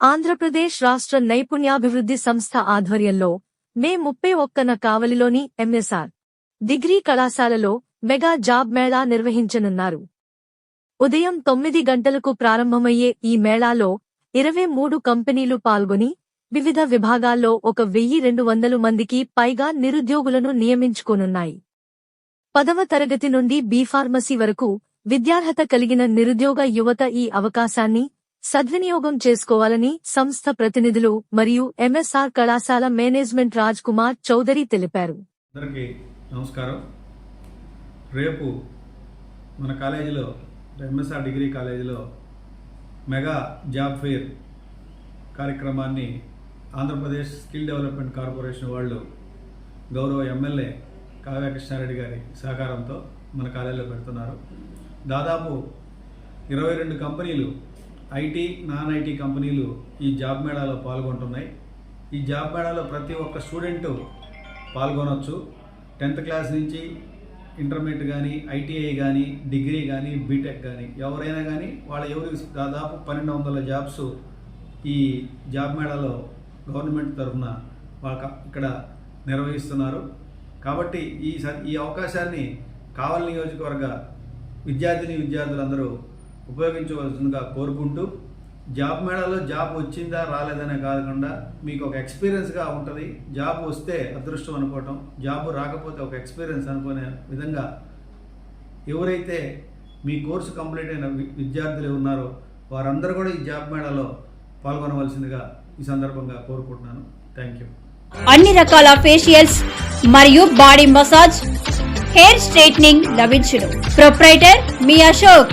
ఆంధ్రప్రదేశ్ రాష్ట్ర నైపుణ్యాభివృద్ధి సంస్థ ఆధ్వర్యంలో మే ముప్పై ఒక్కన కావలిలోని ఎంఎస్ఆర్ డిగ్రీ కళాశాలలో మెగా జాబ్ మేళా నిర్వహించనున్నారు. ఉదయం తొమ్మిది గంటలకు ప్రారంభమయ్యే ఈ మేళాలో ఇరవై మూడు కంపెనీలు పాల్గొని వివిధ విభాగాల్లో ఒక వెయ్యి రెండు వందలు మందికి పైగా నిరుద్యోగులను నియమించుకోనున్నాయి. పదవ తరగతి నుండి బీఫార్మసీ వరకు విద్యార్హత కలిగిన నిరుద్యోగ యువత ఈ అవకాశాన్ని సద్వినియోగం చేసుకోవాలని సంస్థ ప్రతినిధులు మరియు ఎంఎస్ఆర్ కళాశాల మేనేజ్మెంట్ రాజ్ కుమార్ చౌదరి తెలిపారు. అందరికీ నమస్కారం. రేపు మన కాలేజీలో ఎంఎస్ఆర్ డిగ్రీ కాలేజీలో మెగా జాబ్ ఫెయిర్ కార్యక్రమాన్ని ఆంధ్రప్రదేశ్ స్కిల్ డెవలప్మెంట్ కార్పొరేషన్ వాళ్ళు గౌరవ ఎమ్మెల్యే కావ్య కృష్ణారెడ్డి గారి సహకారంతో మన కాలేజీలో పెడుతున్నారు. దాదాపు ఇరవై రెండు కంపెనీలు ఐటీ నాన్ ఐటీ కంపెనీలు ఈ జాబ్ మేళాలో పాల్గొంటున్నాయి. ఈ జాబ్ మేళాలో ప్రతి ఒక్క స్టూడెంటు పాల్గొనవచ్చు టెన్త్ క్లాస్ నుంచి ఇంటర్మీడియట్ కానీ ఐటీఐ కానీ డిగ్రీ కానీ బీటెక్ కానీ ఎవరైనా కానీ వాళ్ళ ఎవరికి దాదాపు పన్నెండు వందల జాబ్స్ ఈ జాబ్ మేళాలో గవర్నమెంట్ తరఫున వాళ్ళ ఇక్కడ నిర్వహిస్తున్నారు. కాబట్టి ఈ స- ఈ అవకాశాన్ని కావలి నియోజకవర్గ విద్యార్థిని విద్యార్థులందరూ ఉపయోగించవలసిందిగా కోరుకుంటూ జాబ్ మేళాలో జాబ్ వచ్చిందా రాలేదనే కాకుండా మీకు ఒక ఎక్స్పీరియన్స్గా ఉంటుంది. జాబ్ వస్తే అదృష్టం అనుకోవటం జాబ్ రాకపోతే ఒక ఎక్స్పీరియన్స్ అనుకునే విధంగా ఎవరైతే మీ కోర్సు కంప్లీట్ అయిన విద్యార్థులు ఉన్నారో వారందరూ కూడా ఈ జాబ్ మేళాలో పాల్గొనవలసిందిగా ఈ సందర్భంగా కోరుకుంటున్నాను. థ్యాంక్ యూ అన్ని రకాల ఫేషియల్స్ మరియు బాడీ మసాజ్ హెయిర్ స్ట్రైట్నింగ్ లభించును. ప్రొప్రైటర్ మీ Ashok.